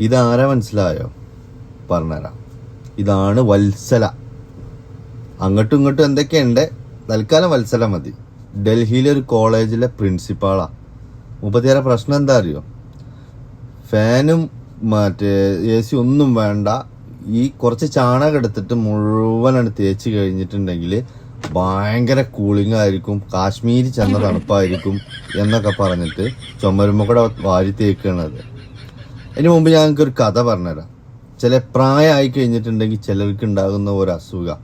ഇതാരാ മനസ്സിലായോ? പറഞ്ഞുതരാം. ഇതാണ് വത്സല. അങ്ങോട്ടും ഇങ്ങോട്ടും എന്തൊക്കെയുണ്ട്? തൽക്കാലം വത്സല മതി. ഡൽഹിയിലെ ഒരു കോളേജിലെ പ്രിൻസിപ്പാളാ. മുപ്പത്തിയേറെ പ്രശ്നം എന്താ അറിയോ? ഫാനും മറ്റേ എ സി ഒന്നും വേണ്ട. ഈ കുറച്ച് ചാണകം എടുത്തിട്ട് മുഴുവനാണ് തേച്ച് കഴിഞ്ഞിട്ടുണ്ടെങ്കിൽ ഭയങ്കര കൂളിംഗ് ആയിരിക്കും. കാശ്മീരി ചെന്ന തണുപ്പായിരിക്കും എന്നൊക്കെ പറഞ്ഞിട്ട് ചുമരുമ്പോ കൂടെ വാരി തേക്കണത്. അതിന് മുമ്പ് ഞാൻ ഒരു കഥ പറഞ്ഞുതരാം. ചില പ്രായമായി കഴിഞ്ഞിട്ടുണ്ടെങ്കിൽ ചിലർക്ക് ഉണ്ടാകുന്ന ഒരു അസുഖം.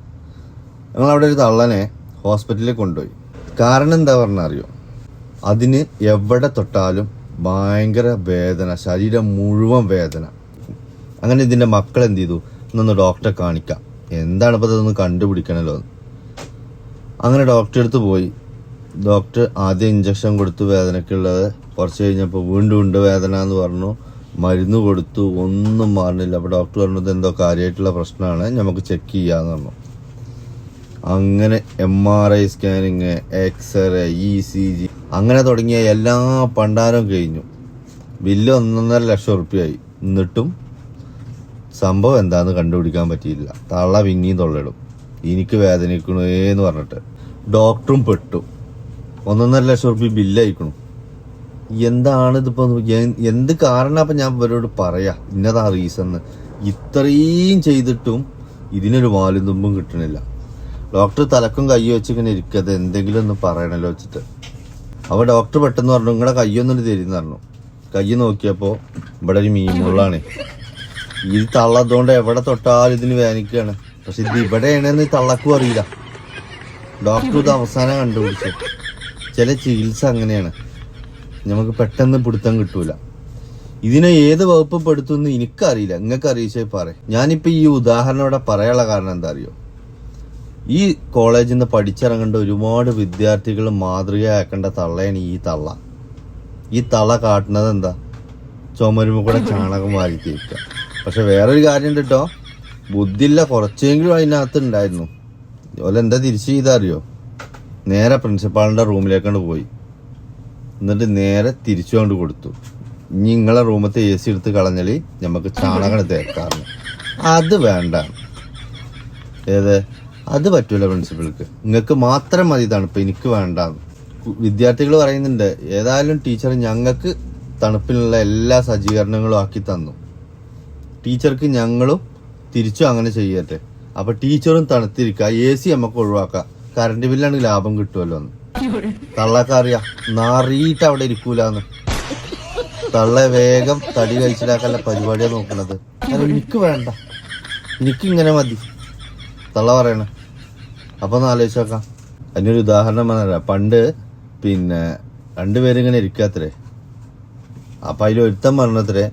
ഞങ്ങളവിടെ ഒരു തള്ളനെ ഹോസ്പിറ്റലിൽ കൊണ്ടുപോയി. കാരണം എന്താ പറഞ്ഞറിയോ? അതിന് എവിടെ തൊട്ടാലും ഭയങ്കര വേദന ശരീരം മുഴുവൻ വേദന. അങ്ങനെ ഇതിന്റെ മക്കൾ എന്ത് ചെയ്തു? ഇന്നൊന്ന് ഡോക്ടറെ കാണിക്കാം. എന്താണ് ഇപ്പൊ ഇതൊന്ന് കണ്ടുപിടിക്കണല്ലോ? അങ്ങനെ ഡോക്ടറെ അടുത്ത് പോയി. ഡോക്ടർ ആദ്യം ഇഞ്ചക്ഷൻ കൊടുത്തു വേദനക്കുള്ളത് കുറച്ച് കഴിഞ്ഞപ്പോൾ വീണ്ടും ഉണ്ട് വേദന എന്ന് പറഞ്ഞു. മരുന്ന് കൊടുത്തു ഒന്നും മാറുന്നില്ല അപ്പോൾ ഡോക്ടർ പറഞ്ഞത് എന്തോ കാര്യമായിട്ടുള്ള പ്രശ്നമാണ്. നമുക്ക് ചെക്ക് ചെയ്യാന്ന് പറഞ്ഞു. അങ്ങനെ M R I scanning x-ray E C G അങ്ങനെ തുടങ്ങിയ എല്ലാ പണ്ടാരവും കഴിഞ്ഞു. ബില്ല് ഒന്നൊന്നര ലക്ഷം ഉറുപ്പ്യായി. എന്നിട്ടും സംഭവം എന്താണെന്ന് കണ്ടുപിടിക്കാൻ പറ്റിയില്ല. തള്ള പിന്നെയും തൊള്ളിടും എനിക്ക് വേദനിക്കണേന്ന് പറഞ്ഞിട്ട്. ഡോക്ടറും പെട്ടു. ഒന്നൊന്നര ലക്ഷം ഉറുപ്പ്യ ബില്ലയക്കണു എന്താണ് ഇതിപ്പോ എന്ത് കാരണം അപ്പൊ ഞാൻ ഇവരോട് പറയാ? ഇന്നതാ റീസൺ ഇത്രയും ചെയ്തിട്ടും ഇതിനൊരു വാലും തുമ്പും കിട്ടണില്ല. ഡോക്ടർ തലക്കും കൈ വെച്ചിങ്ങനെ ഇരിക്കത് എന്തെങ്കിലും ഒന്ന് പറയണല്ലോ വെച്ചിട്ട്. അപ്പൊ ഡോക്ടർ പെട്ടെന്ന് പറഞ്ഞു നിങ്ങളുടെ കയ്യൊന്നും തരുന്ന പറഞ്ഞു. കൈ നോക്കിയപ്പോ ഇവിടെ ഒരു മീമുള്ളാണ് ഈ തള്ളതുകൊണ്ട് എവിടെ തൊട്ടാലും ഇതിന് വേനിക്കാണ്. പക്ഷെ ഇത് ഇവിടെയാണെന്ന് തള്ളക്കും അറിയില്ല. ഡോക്ടർ ഇത് അവസാനം കണ്ടുപിടിച്ചു. ചില ചികിത്സ അങ്ങനെയാണ്. നമുക്ക് പെട്ടെന്ന് പിടുത്തം കിട്ടൂല. ഇതിനെ ഏത് വകുപ്പ് പെടുത്തുമെന്ന് എനിക്കറിയില്ല. നിങ്ങൾക്ക് അറിയിച്ചേ പറ ഞാനിപ്പോൾ ഈ ഉദാഹരണം ഇവിടെ പറയാനുള്ള കാരണം എന്താ അറിയോ ഈ കോളേജിൽ നിന്ന് പഠിച്ചിറങ്ങേണ്ട ഒരുപാട് വിദ്യാർത്ഥികൾ മാതൃകയാക്കേണ്ട തള്ളയാണ് ഈ തള്ള. ഈ തള്ള കാട്ടുന്നത് എന്താ? ചുമരുമ്പോ കൂടെ ചാണകം വാരി തേക്കുക പക്ഷെ വേറൊരു കാര്യം ഉണ്ട് കേട്ടോ ബുദ്ധില്ല കുറച്ചെങ്കിലും അതിനകത്ത് ഉണ്ടായിരുന്നു ഓലെന്താ തിരിച്ചു ചെയ്താ അറിയോ നേരെ പ്രിൻസിപ്പാളിന്റെ റൂമിലേക്കാണ്ട് പോയി. എന്നിട്ട് നേരെ തിരിച്ചു കൊണ്ട് കൊടുത്തു. നിങ്ങളെ റൂമത്തെ എ സി എടുത്ത് കളഞ്ഞാൽ നമുക്ക് ചാണകം തേക്കാറുണ്ട് അത് വേണ്ട. ഏത്? അത് പറ്റൂല പ്രിൻസിപ്പൾക്ക് നിങ്ങൾക്ക് മാത്രം മതി തണുപ്പ്. എനിക്ക് വേണ്ട വിദ്യാർത്ഥികൾ പറയുന്നുണ്ട് ഏതായാലും ടീച്ചർ ഞങ്ങൾക്ക് തണുപ്പിനുള്ള എല്ലാ സജ്ജീകരണങ്ങളും ആക്കി തന്നു. ടീച്ചർക്ക് ഞങ്ങളും തിരിച്ചും അങ്ങനെ ചെയ്യട്ടെ. അപ്പൊ ടീച്ചറും തണുത്തിരിക്കുക എ സി നമുക്ക് ഒഴിവാക്കാം. കറണ്ട് ബില്ലാണ് ലാഭം കിട്ടുമല്ലോ എന്ന് തള്ളക്കറിയാ നാറിയിട്ട് അവിടെ ഇരിക്കൂലെന്ന്. തള്ള വേഗം തടി കഴിച്ചിലാക്കല്ല പരിപാടിയാ നോക്കണത്. എനിക്ക് വേണ്ട. എനിക്ക് ഇങ്ങനെ മതി. തള്ള പറയണ. അപ്പൊ ഒന്ന് ആലോചിച്ച് നോക്കാം. അതിനൊരു ഉദാഹരണം പറഞ്ഞ പണ്ട് പിന്നെ രണ്ടുപേരും ഇങ്ങനെ ഇരിക്കാത്രേ. അപ്പൊ അതിൽ ഒരുത്തൻ പറഞ്ഞത്രേ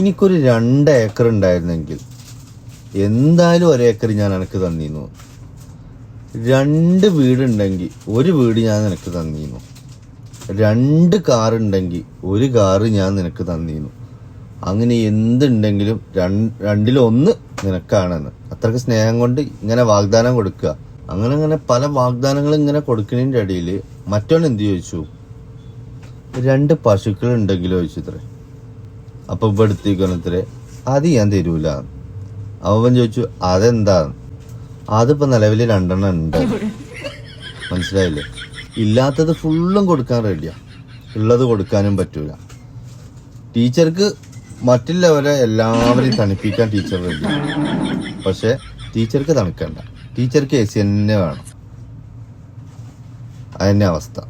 എനിക്കൊരു രണ്ട് ഏക്കർ ഉണ്ടായിരുന്നെങ്കിൽ എന്തായാലും ഒരേക്കർ ഞാൻ എനിക്ക് തന്നിരുന്നു രണ്ട് വീടുണ്ടെങ്കിൽ ഒരു വീട് ഞാൻ നിനക്ക് തന്നിരുന്നു രണ്ട് കാറുണ്ടെങ്കിൽ ഒരു കാറ് ഞാൻ നിനക്ക് തന്നിരുന്നു അങ്ങനെ എന്തുണ്ടെങ്കിലും രണ്ട് രണ്ടിലൊന്ന് നിനക്കാണെന്ന്. അത്രയ്ക്ക് സ്നേഹം കൊണ്ട് ഇങ്ങനെ വാഗ്ദാനം കൊടുക്കുക അങ്ങനെ അങ്ങനെ പല വാഗ്ദാനങ്ങളും ഇങ്ങനെ കൊടുക്കുന്നതിന്റെ ഇടയിൽ മറ്റൊന്ന് എന്ത് ചോദിച്ചു? രണ്ട് പശുക്കൾ ഉണ്ടെങ്കിലോ ചോദിച്ചു ഇത്രേ ഇവിടെ ഇവിടുത്തേക്കണത്രേ അത് ഞാൻ തരൂല അവൻ ചോദിച്ചു അതെന്താ അതിപ്പോ നിലവിൽ രണ്ടെണ്ണം ഉണ്ട്. മനസ്സിലായില്ലേ? ഇല്ലാത്തത് ഫുള്ളും കൊടുക്കാൻ റെഡിയാ ഉള്ളത് കൊടുക്കാനും പറ്റൂല. ടീച്ചർക്ക് മറ്റുള്ളവരെ എല്ലാവരെയും തണുപ്പിക്കാൻ ടീച്ചർ റെഡി പക്ഷെ ടീച്ചർക്ക് തണുക്കണ്ട. ടീച്ചർക്ക് എ സി തന്നെ വേണം. അതന്നെ അവസ്ഥ.